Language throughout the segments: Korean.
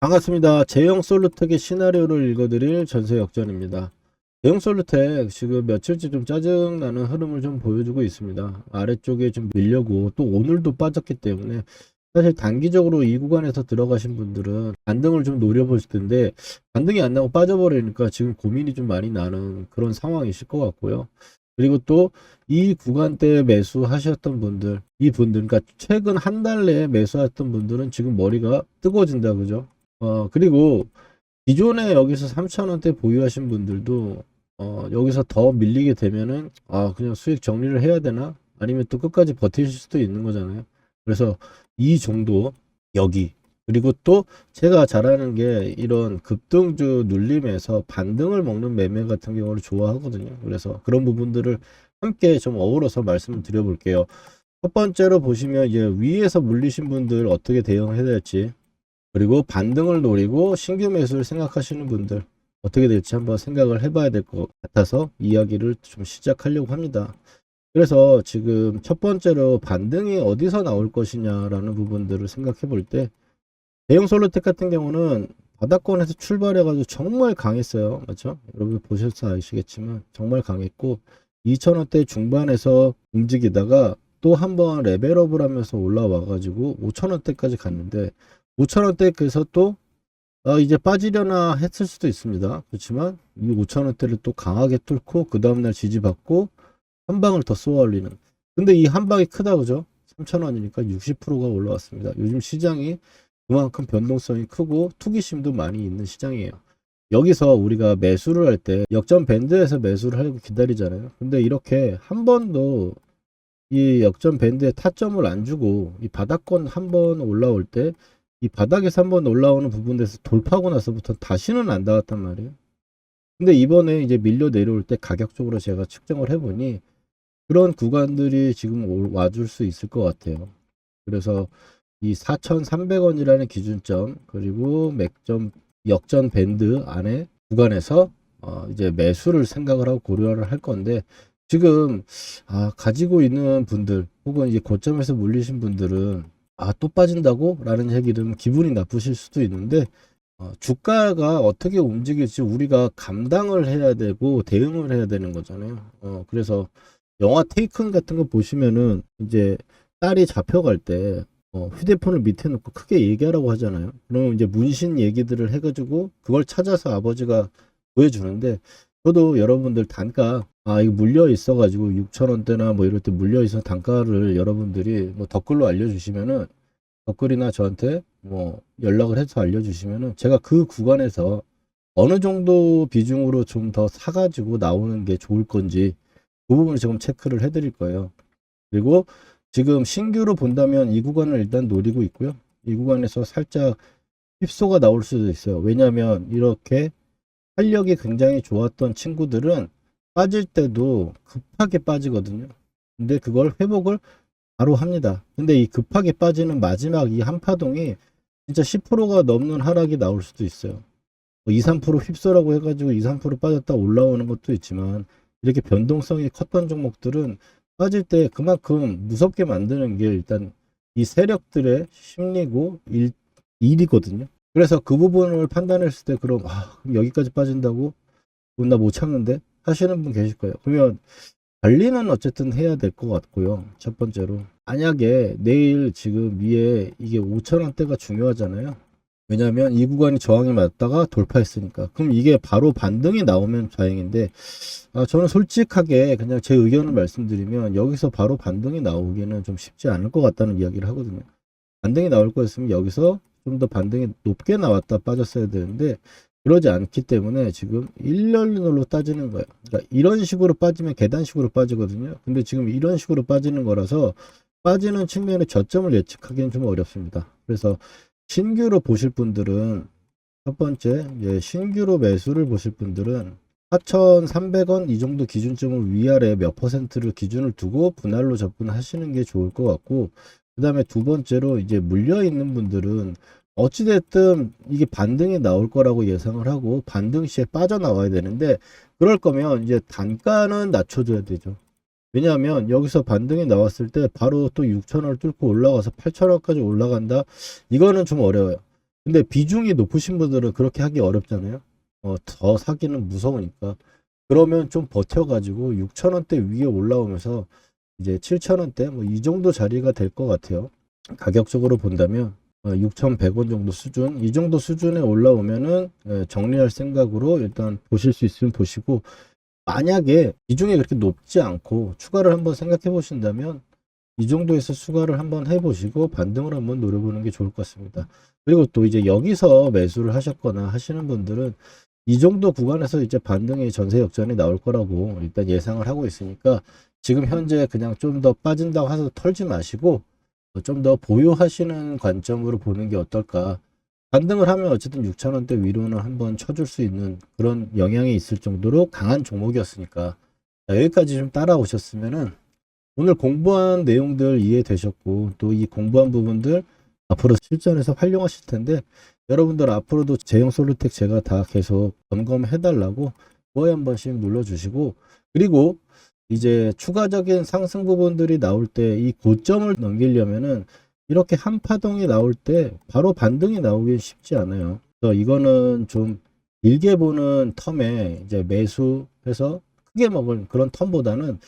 반갑습니다. 제형 솔루텍의 시나리오를 읽어드릴 전세 역전입니다. 제형 솔루텍 지금 며칠째 좀 짜증나는 흐름을 좀 보여주고 있습니다. 아래쪽에 좀 밀려고 또 오늘도 빠졌기 때문에 사실 단기적으로 이 구간에서 들어가신 분들은 반등을 좀 노려보실 텐데 반등이 안 나고 빠져버리니까 지금 고민이 좀 많이 나는 그런 상황이실 것 같고요. 그리고 또 이 구간대에 매수하셨던 분들, 이 분들, 그러니까 최근 한 달 내에 매수했던 분들은 지금 머리가 뜨거워진다, 그죠? 어, 그리고 기존에 여기서 3,000원대 보유하신 분들도 어, 여기서 더 밀리게 되면은 아, 그냥 수익 정리를 해야 되나? 아니면 또 끝까지 버티실 수도 있는 거잖아요. 그래서 이 정도 여기 그리고 또 제가 잘하는 게 이런 급등주 눌림에서 반등을 먹는 매매 같은 경우를 좋아하거든요. 그래서 그런 부분들을 함께 좀 어우러서 말씀을 드려볼게요. 첫 번째로 보시면 이제 위에서 물리신 분들 어떻게 대응해야 될지 그리고 반등을 노리고 신규 매수를 생각하시는 분들 어떻게 될지 한번 생각을 해봐야 될 것 같아서 이야기를 좀 시작하려고 합니다. 그래서 지금 첫 번째로 반등이 어디서 나올 것이냐라는 부분들을 생각해 볼 때 대형 솔루텍 같은 경우는 바닥권에서 출발해가지고 정말 강했어요. 맞죠? 여러분 보셔서 아시겠지만 정말 강했고 2,000원대 중반에서 움직이다가 또 한 번 레벨업을 하면서 올라와가지고 5,000원대까지 갔는데 5,000원대에서 또 아, 이제 빠지려나 했을 수도 있습니다. 그렇지만 이 5,000원대를 또 강하게 뚫고 그 다음날 지지받고 한 방을 더 쏘아 올리는. 근데 이 한 방이 크다 그죠? 3,000원이니까 60%가 올라왔습니다. 요즘 시장이 그만큼 변동성이 크고 투기심도 많이 있는 시장이에요. 여기서 우리가 매수를 할 때 역전 밴드에서 매수를 하려고 기다리잖아요. 근데 이렇게 한 번도 이 역전 밴드에 타점을 안 주고 이 바닥권 한 번 올라올 때 이 바닥에서 한번 올라오는 부분에서 돌파하고 나서부터 다시는 안 닿았단 말이에요. 근데 이번에 이제 밀려 내려올 때 가격적으로 제가 측정을 해보니 그런 구간들이 지금 올- 와줄 수 있을 것 같아요. 그래서 이 4,300원이라는 기준점 그리고 맥점 역전 밴드 안에 구간에서 어 이제 매수를 생각을 하고 고려를 할 건데 지금 아 가지고 있는 분들 혹은 이제 고점에서 물리신 분들은 아 또 빠진다고? 라는 얘기 들으면 기분이 나쁘실 수도 있는데 어, 주가가 어떻게 움직일지 우리가 감당을 해야 되고 대응을 해야 되는 거잖아요. 어, 그래서 영화 테이큰 같은 거 보시면은 이제 딸이 잡혀갈 때 어, 휴대폰을 밑에 놓고 크게 얘기하라고 하잖아요. 그러면 이제 문신 얘기들을 해가지고 그걸 찾아서 아버지가 보여주는데 저도 여러분들 단가 아 이거 물려 있어 가지고 6천 원대나 뭐 이럴 때 물려 있어 단가를 여러분들이 뭐 댓글로 알려주시면은 댓글이나 저한테 뭐 연락을 해서 알려주시면은 제가 그 구간에서 어느 정도 비중으로 좀 더 사가지고 나오는 게 좋을 건지 그 부분을 지금 체크를 해드릴 거예요. 그리고 지금 신규로 본다면 이 구간을 일단 노리고 있고요. 이 구간에서 살짝 휩소가 나올 수도 있어요. 왜냐하면 이렇게 활력이 굉장히 좋았던 친구들은 빠질 때도 급하게 빠지거든요. 근데 그걸 회복을 바로 합니다. 근데 이 급하게 빠지는 마지막 이 한파동이 진짜 10%가 넘는 하락이 나올 수도 있어요. 뭐 2, 3% 휩소라고 해가지고 2, 3% 빠졌다 올라오는 것도 있지만 이렇게 변동성이 컸던 종목들은 빠질 때 그만큼 무섭게 만드는 게 일단 이 세력들의 심리고 일, 일이거든요. 그래서 그 부분을 판단했을 때 그럼 아, 여기까지 빠진다고? 나 못 참는데? 하시는 분 계실 거예요. 그러면 관리는 어쨌든 해야 될 것 같고요. 첫 번째로. 만약에 내일 지금 위에 이게 5천원대가 중요하잖아요. 왜냐하면 이 구간이 저항이 맞다가 돌파했으니까. 그럼 이게 바로 반등이 나오면 다행인데, 아, 저는 솔직하게 그냥 제 의견을 말씀드리면 여기서 바로 반등이 나오기는 좀 쉽지 않을 것 같다는 이야기를 하거든요. 반등이 나올 거였으면 여기서 좀 더 반등이 높게 나왔다 빠졌어야 되는데, 그러지 않기 때문에 지금 일렬로 따지는 거예요. 그러니까 이런 식으로 빠지면 계단식으로 빠지거든요. 근데 지금 이런 식으로 빠지는 거라서 빠지는 측면의 저점을 예측하기는 좀 어렵습니다. 그래서 신규로 보실 분들은 첫 번째 예, 신규로 매수를 보실 분들은 4,300원 이 정도 기준점을 위아래 몇 퍼센트를 기준을 두고 분할로 접근하시는 게 좋을 것 같고 그 다음에 두 번째로 이제 물려 있는 분들은 어찌됐든 이게 반등이 나올 거라고 예상을 하고 반등 시에 빠져나와야 되는데 그럴 거면 이제 단가는 낮춰줘야 되죠. 왜냐하면 여기서 반등이 나왔을 때 바로 또 6천원을 뚫고 올라가서 8천원까지 올라간다. 이거는 좀 어려워요. 근데 비중이 높으신 분들은 그렇게 하기 어렵잖아요. 어, 더 사기는 무서우니까. 그러면 좀 버텨가지고 6,000원대 위에 올라오면서 이제 7,000원대 뭐 이 정도 자리가 될 것 같아요. 가격적으로 본다면 6,100원 정도 수준, 이 정도 수준에 올라오면은 예, 정리할 생각으로 일단 보실 수 있으면 보시고 만약에 비중이 그렇게 높지 않고 추가를 한번 생각해 보신다면 이 정도에서 추가를 한번 해보시고 반등을 한번 노려보는 게 좋을 것 같습니다. 그리고 또 이제 여기서 매수를 하셨거나 하시는 분들은 이 정도 구간에서 이제 반등의 전세 역전이 나올 거라고 일단 예상을 하고 있으니까 지금 현재 그냥 좀 더 빠진다고 해서 털지 마시고 좀 더 보유하시는 관점으로 보는 게 어떨까. 반등을 하면 어쨌든 6,000원대 위로는 한번 쳐줄 수 있는 그런 영향이 있을 정도로 강한 종목이었으니까 자, 여기까지 좀 따라오셨으면은 오늘 공부한 내용들 이해되셨고 또 이 공부한 부분들 앞으로 실전에서 활용하실 텐데 여러분들 앞으로도 제형 솔루텍 제가 다 계속 점검해 달라고 좋아요 한 번씩 눌러 주시고 그리고 이제 추가적인 상승 부분들이 나올 때 이 고점을 넘기려면은 이렇게 한 파동이 나올 때 바로 반등이 나오기 쉽지 않아요. 그래서 이거는 좀 길게 보는 텀에 이제 매수해서 크게 먹을 그런 텀보다는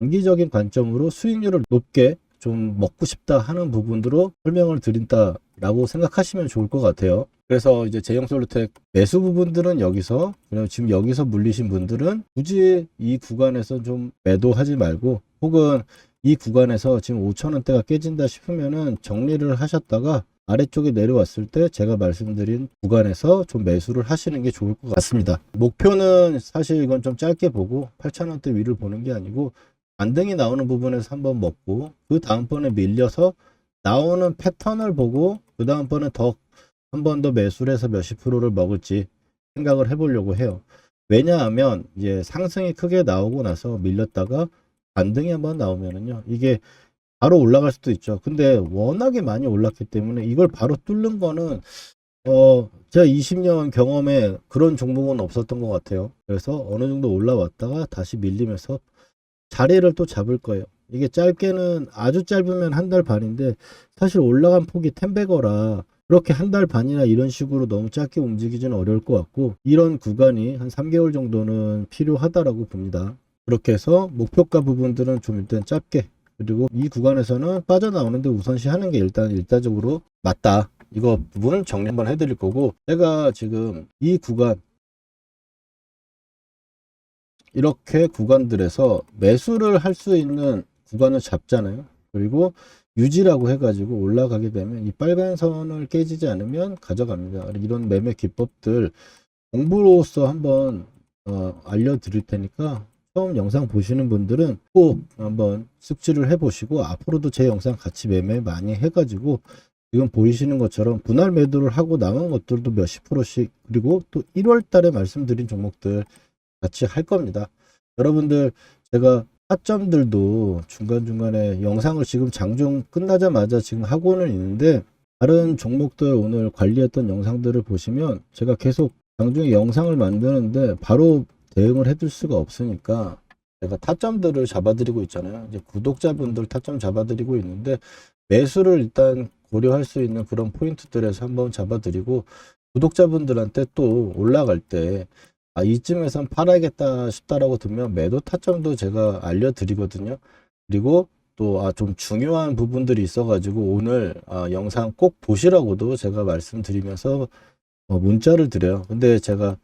장기적인 관점으로 수익률을 높게 좀 먹고 싶다 하는 부분으로 설명을 드린다라고 생각하시면 좋을 것 같아요. 그래서 이제 제형 솔루텍 매수 부분들은 여기서 그리고 지금 여기서 물리신 분들은 굳이 이 구간에서 좀 매도하지 말고 혹은 이 구간에서 지금 5천원대가 깨진다 싶으면은 정리를 하셨다가 아래쪽에 내려왔을 때 제가 말씀드린 구간에서 좀 매수를 하시는 게 좋을 것 같습니다. 목표는 사실 이건 좀 짧게 보고 8천원대 위를 보는 게 아니고 반등이 나오는 부분에서 한번 먹고 그 다음번에 밀려서 나오는 패턴을 보고 그 다음번에 더 한 번 더 매수를 해서 몇십 프로를 먹을지 생각을 해보려고 해요. 왜냐하면 이제 상승이 크게 나오고 나서 밀렸다가 반등이 한번 나오면은요 이게 바로 올라갈 수도 있죠. 근데 워낙에 많이 올랐기 때문에 이걸 바로 뚫는 거는 어 제가 20년 경험에 그런 종목은 없었던 것 같아요. 그래서 어느 정도 올라왔다가 다시 밀리면서 자리를 또 잡을 거예요. 이게 짧게는 아주 짧으면 한 달 반인데 사실 올라간 폭이 텐베거라 그렇게 한 달 반이나 이런 식으로 너무 짧게 움직이지는 어려울 것 같고 이런 구간이 한 3개월 정도는 필요하다라고 봅니다. 그렇게 해서 목표가 부분들은 좀 일단 짧게 그리고 이 구간에서는 빠져나오는데 우선시 하는 게 일단 일차적으로 맞다. 이거 부분은 정리 한번 해드릴 거고 제가 지금 이 구간 이렇게 구간들에서 매수를 할 수 있는 구간을 잡잖아요. 그리고 유지라고 해가지고 올라가게 되면 이 빨간 선을 깨지지 않으면 가져갑니다. 이런 매매 기법들 공부로서 한번 어, 알려드릴 테니까 처음 영상 보시는 분들은 꼭 한번 숙지를 해보시고 앞으로도 제 영상 같이 매매 많이 해가지고 지금 보이시는 것처럼 분할 매도를 하고 남은 것들도 몇십 프로씩 그리고 또 1월 달에 말씀드린 종목들 같이 할 겁니다. 여러분들 제가 타점들도 중간중간에 영상을 지금 장중 끝나자마자 지금 하고는 있는데 다른 종목들 오늘 관리했던 영상들을 보시면 제가 계속 장중에 영상을 만드는데 바로 대응을 해줄 수가 없으니까 제가 타점들을 잡아드리고 있잖아요. 이제 구독자분들 타점 잡아드리고 있는데 매수를 일단 고려할 수 있는 그런 포인트들에서 한번 잡아드리고 구독자분들한테 또 올라갈 때 아, 이쯤에선 팔아야겠다 싶다라고 들면 매도 타점도 제가 알려드리거든요. 그리고 또, 아, 좀 중요한 부분들이 있어가지고 오늘, 아, 영상 꼭 보시라고도 제가 말씀드리면서 어, 문자를 드려요. 근데 제가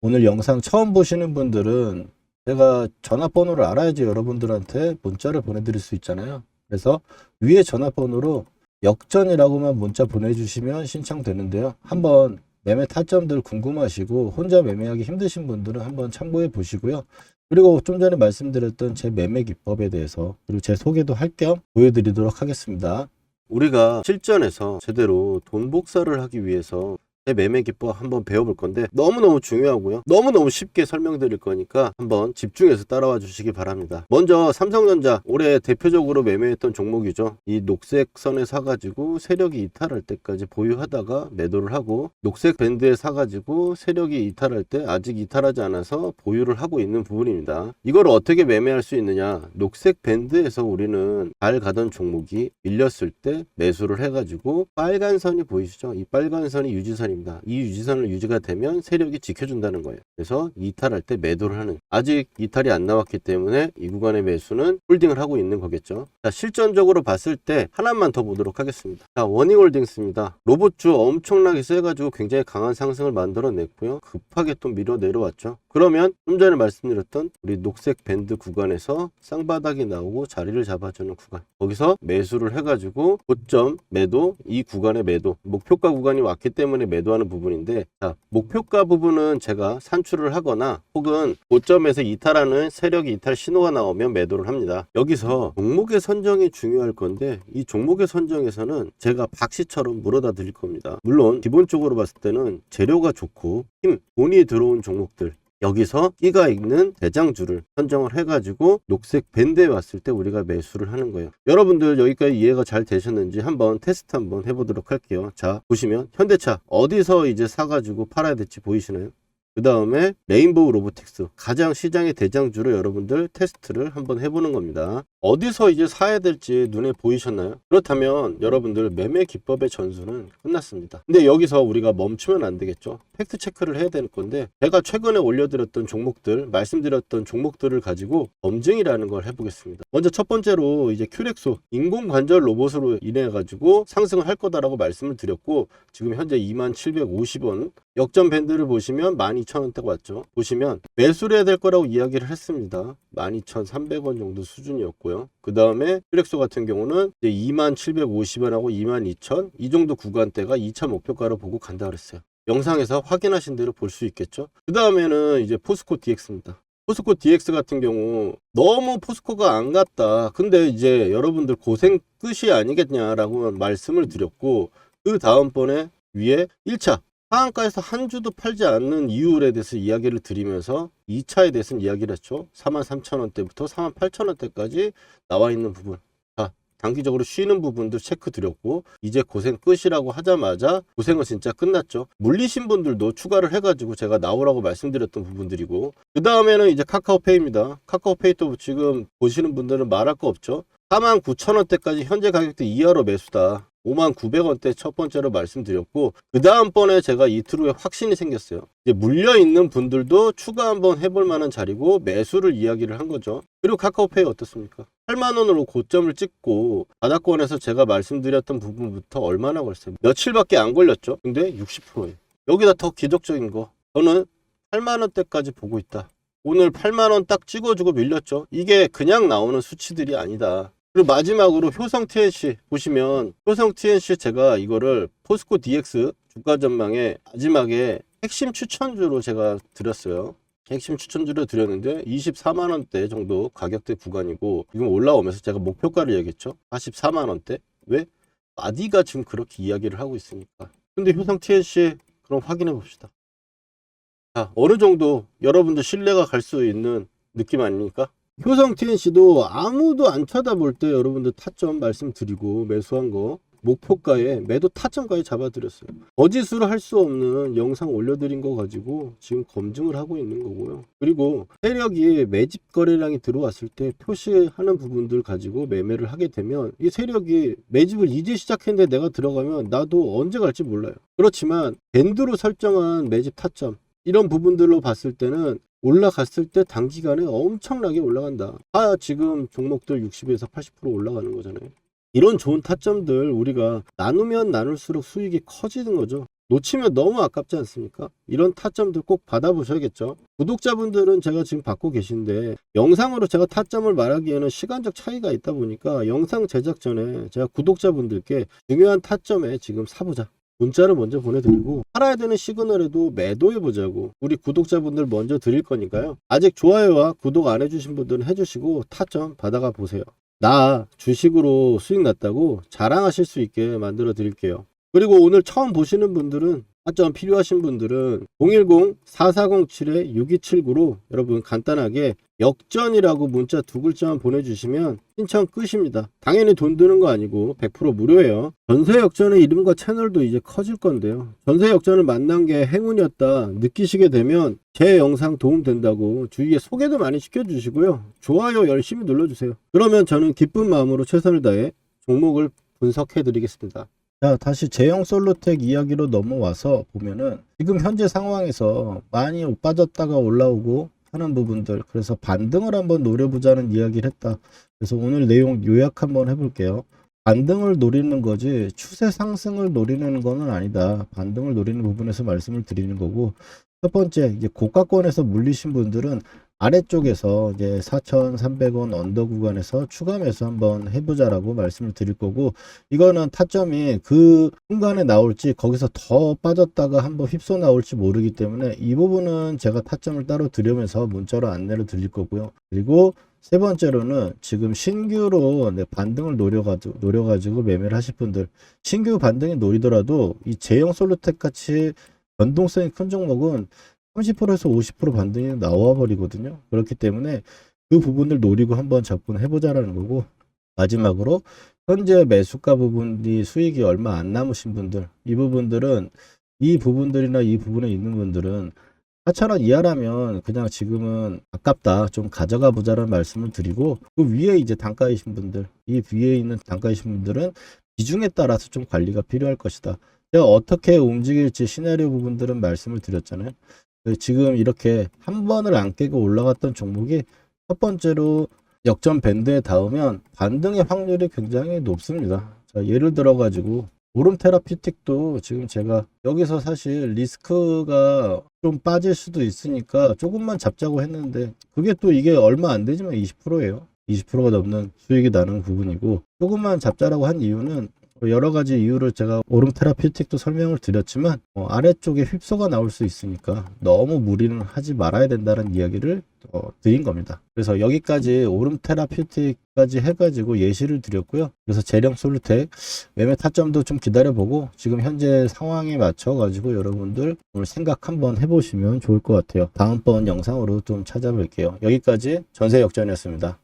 오늘 영상 처음 보시는 분들은 제가 전화번호를 알아야지 여러분들한테 문자를 보내드릴 수 있잖아요. 그래서 위에 전화번호로 역전이라고만 문자 보내주시면 신청되는데요. 한번 매매 타점들 궁금하시고 혼자 매매하기 힘드신 분들은 한번 참고해 보시고요. 그리고 좀 전에 말씀드렸던 제 매매 기법에 대해서 그리고 제 소개도 할 겸 보여드리도록 하겠습니다. 우리가 실전에서 제대로 돈 복사를 하기 위해서 제 매매 기법 한번 배워볼 건데 너무너무 중요하고요. 너무너무 쉽게 설명드릴 거니까 한번 집중해서 따라와 주시기 바랍니다. 먼저 삼성전자 올해 대표적으로 매매했던 종목이죠. 이 녹색 선에 사가지고 세력이 이탈할 때까지 보유하다가 매도를 하고 녹색 밴드에 사가지고 세력이 이탈할 때 아직 이탈하지 않아서 보유를 하고 있는 부분입니다. 이걸 어떻게 매매할 수 있느냐? 녹색 밴드에서 우리는 잘 가던 종목이 밀렸을 때 매수를 해가지고 빨간 선이 보이시죠? 이 빨간 선이 유지선입니다. 이 유지선을 유지가 되면 세력이 지켜준다는 거예요. 그래서 이탈할 때 매도를 하는. 아직 이탈이 안 나왔기 때문에 이 구간의 매수는 홀딩을 하고 있는 거겠죠. 자, 실전적으로 봤을 때 하나만 더 보도록 하겠습니다. 자, 워닝홀딩스입니다. 로봇주 엄청나게 세가지고 굉장히 강한 상승을 만들어냈고요. 급하게 또 밀어 내려왔죠. 그러면 좀 전에 말씀드렸던 우리 녹색 밴드 구간에서 쌍바닥이 나오고 자리를 잡아주는 구간. 거기서 매수를 해가지고 고점 매도 이 구간의 매도 목표가 구간이 왔기 때문에 매도하는 부분인데 자, 목표가 부분은 제가 산출을 하거나 혹은 고점에서 이탈하는 세력이 이탈 신호가 나오면 매도를 합니다. 여기서 종목의 선정이 중요할 건데 이 종목의 선정에서는 제가 박씨처럼 물어다 드릴 겁니다. 물론 기본적으로 봤을 때는 재료가 좋고 힘, 돈이 들어온 종목들 여기서 끼가 있는 대장주를 선정을 해가지고 녹색 밴드에 왔을 때 우리가 매수를 하는 거예요. 여러분들 여기까지 이해가 잘 되셨는지 한번 테스트 한번 해보도록 할게요. 자 보시면 현대차 어디서 이제 사가지고 팔아야 될지 보이시나요? 그 다음에 레인보우 로보틱스 가장 시장의 대장주로 여러분들 테스트를 한번 해보는 겁니다. 어디서 이제 사야 될지 눈에 보이셨나요? 그렇다면 여러분들 매매 기법의 전수는 끝났습니다. 근데 여기서 우리가 멈추면 안 되겠죠. 팩트 체크를 해야 될 건데 제가 최근에 올려드렸던 종목들 말씀드렸던 종목들을 가지고 검증이라는 걸 해보겠습니다. 먼저 첫 번째로 이제 큐렉소 인공관절 로봇으로 인해 가지고 상승을 할 거다라고 말씀을 드렸고 지금 현재 2750원 역전 밴드를 보시면 12,000원대가 왔죠. 보시면 매수를 해야 될 거라고 이야기를 했습니다. 12,300원 정도 수준이었고요. 그 다음에 퓨렉소 같은 경우는 이제 2750원하고 22,000, 이 정도 구간대가 2차 목표가로 보고 간다 그랬어요. 영상에서 확인하신 대로 볼 수 있겠죠. 그 다음에는 이제 포스코 DX입니다. 포스코 DX 같은 경우 너무 포스코가 안 갔다. 근데 이제 여러분들 고생 끝이 아니겠냐라고 말씀을 드렸고 그 다음번에 위에 1차 하한가에서 한 주도 팔지 않는 이유에 대해서 이야기를 드리면서 2차에 대해서는 이야기를 했죠. 43,000원대부터 48,000원대까지 나와 있는 부분. 자, 단기적으로 쉬는 부분도 체크 드렸고 이제 고생 끝이라고 하자마자 고생은 진짜 끝났죠. 물리신 분들도 추가를 해가지고 제가 나오라고 말씀드렸던 부분들이고 그 다음에는 이제 카카오페이입니다. 카카오페이 또 지금 보시는 분들은 말할 거 없죠. 49,000원대까지 현재 가격대 이하로 매수다. 5만 900원대 첫 번째로 말씀드렸고 그 다음번에 제가 이틀 후에 확신이 생겼어요. 이제 물려 있는 분들도 추가 한번 해볼 만한 자리고 매수를 이야기를 한 거죠. 그리고 카카오페이 어떻습니까? 8만 원으로 고점을 찍고 바닥권에서 제가 말씀드렸던 부분부터 얼마나 걸렸어요? 며칠밖에 안 걸렸죠. 근데 60%예요. 여기다 더 기적적인 거 저는 8만 원대까지 보고 있다. 오늘 8만 원 딱 찍어주고 밀렸죠. 이게 그냥 나오는 수치들이 아니다. 그리고 마지막으로 효성 TNC 보시면 효성 TNC 제가 이거를 포스코 DX 주가 전망에 마지막에 핵심 추천주로 제가 드렸어요. 핵심 추천주로 드렸는데 24만 원대 정도 가격대 구간이고 지금 올라오면서 제가 목표가를 얘기했죠. 44만 원대. 왜? 마디가 지금 그렇게 이야기를 하고 있으니까. 근데 효성 TNC 그럼 확인해 봅시다. 자, 어느 정도 여러분들 신뢰가 갈 수 있는 느낌 아닙니까? 효성 TNC도 아무도 안 쳐다볼 때 여러분들 타점 말씀드리고 매수한 거 목표가에 매도 타점까지 잡아드렸어요. 거짓으로 할수 없는 영상 올려드린 거 가지고 지금 검증을 하고 있는 거고요. 그리고 세력이 매집 거래량이 들어왔을 때 표시하는 부분들 가지고 매매를 하게 되면 이 세력이 매집을 이제 시작했는데 내가 들어가면 나도 언제 갈지 몰라요. 그렇지만 밴드로 설정한 매집 타점 이런 부분들로 봤을 때는 올라갔을 때 단기간에 엄청나게 올라간다. 아, 지금 종목들 60에서 80% 올라가는 거잖아요. 이런 좋은 타점들 우리가 나누면 나눌수록 수익이 커지는 거죠. 놓치면 너무 아깝지 않습니까? 이런 타점들 꼭 받아보셔야겠죠. 구독자분들은 제가 지금 받고 계신데 영상으로 제가 타점을 말하기에는 시간적 차이가 있다 보니까 영상 제작 전에 제가 구독자분들께 중요한 타점에 지금 사보자. 문자를 먼저 보내드리고 팔아야 되는 시그널에도 매도해 보자고 우리 구독자분들 먼저 드릴 거니까요. 아직 좋아요와 구독 안 해주신 분들은 해주시고 타점 받아가 보세요. 나 주식으로 수익 났다고 자랑하실 수 있게 만들어 드릴게요. 그리고 오늘 처음 보시는 분들은 타점 필요하신 분들은 010-4407-6279로 여러분 간단하게 역전이라고 문자 두 글자만 보내주시면 신청 끝입니다. 당연히 돈 드는 거 아니고 100% 무료예요. 전세 역전의 이름과 채널도 이제 커질 건데요. 전세 역전을 만난 게 행운이었다 느끼시게 되면 제 영상 도움 된다고 주위에 소개도 많이 시켜주시고요. 좋아요 열심히 눌러주세요. 그러면 저는 기쁜 마음으로 최선을 다해 종목을 분석해 드리겠습니다. 자, 다시 제형 솔로텍 이야기로 넘어와서 보면은 지금 현재 상황에서 많이 빠졌다가 올라오고 하는 부분들 그래서 반등을 한번 노려보자는 이야기를 했다. 그래서 오늘 내용 요약 한번 해볼게요. 반등을 노리는 거지 추세 상승을 노리는 거는 아니다. 반등을 노리는 부분에서 말씀을 드리는 거고 첫 번째 이제 고가권에서 물리신 분들은 아래쪽에서 이제 4,300원 언더 구간에서 추가 매수 한번 해보자라고 말씀을 드릴 거고 이거는 타점이 그 순간에 나올지 거기서 더 빠졌다가 한번 휩소 나올지 모르기 때문에 이 부분은 제가 타점을 따로 드리면서 문자로 안내를 드릴 거고요. 그리고 세 번째로는 지금 신규로 네, 반등을 노려가지고, 노려가지고 매매를 하실 분들 신규 반등이 노리더라도 이 제형 솔루텍 같이 변동성이 큰 종목은 30%에서 50% 반등이 나와 버리거든요. 그렇기 때문에 그 부분을 노리고 한번 접근해 보자라는 거고 마지막으로 현재 매수가 부분이 수익이 얼마 안 남으신 분들 이 부분들은 이 부분들이나 이 부분에 있는 분들은 4천원 이하라면 그냥 지금은 아깝다 좀 가져가 보자라는 말씀을 드리고 그 위에 이제 단가이신 분들 이 위에 있는 단가이신 분들은 비중에 따라서 좀 관리가 필요할 것이다. 어떻게 움직일지 시나리오 부분들은 말씀을 드렸잖아요. 지금 이렇게 한 번을 안 깨고 올라갔던 종목이 첫 번째로 역전 밴드에 닿으면 반등의 확률이 굉장히 높습니다. 자, 예를 들어 가지고 오름 테라피틱도 지금 제가 여기서 사실 리스크가 좀 빠질 수도 있으니까 조금만 잡자고 했는데 그게 또 이게 얼마 안 되지만 20%예요. 20%가 넘는 수익이 나는 부분이고 조금만 잡자라고 한 이유는 여러 가지 이유를 제가 오름 테라피틱도 설명을 드렸지만 어, 아래쪽에 휩소가 나올 수 있으니까 너무 무리는 하지 말아야 된다는 이야기를 어, 드린 겁니다. 그래서 여기까지 오름 테라피틱까지 해가지고 예시를 드렸고요. 그래서 재령 솔루텍 매매 타점도 좀 기다려보고 지금 현재 상황에 맞춰가지고 여러분들 오늘 생각 한번 해보시면 좋을 것 같아요. 다음번 영상으로 좀 찾아뵐게요. 여기까지 전세 역전이었습니다.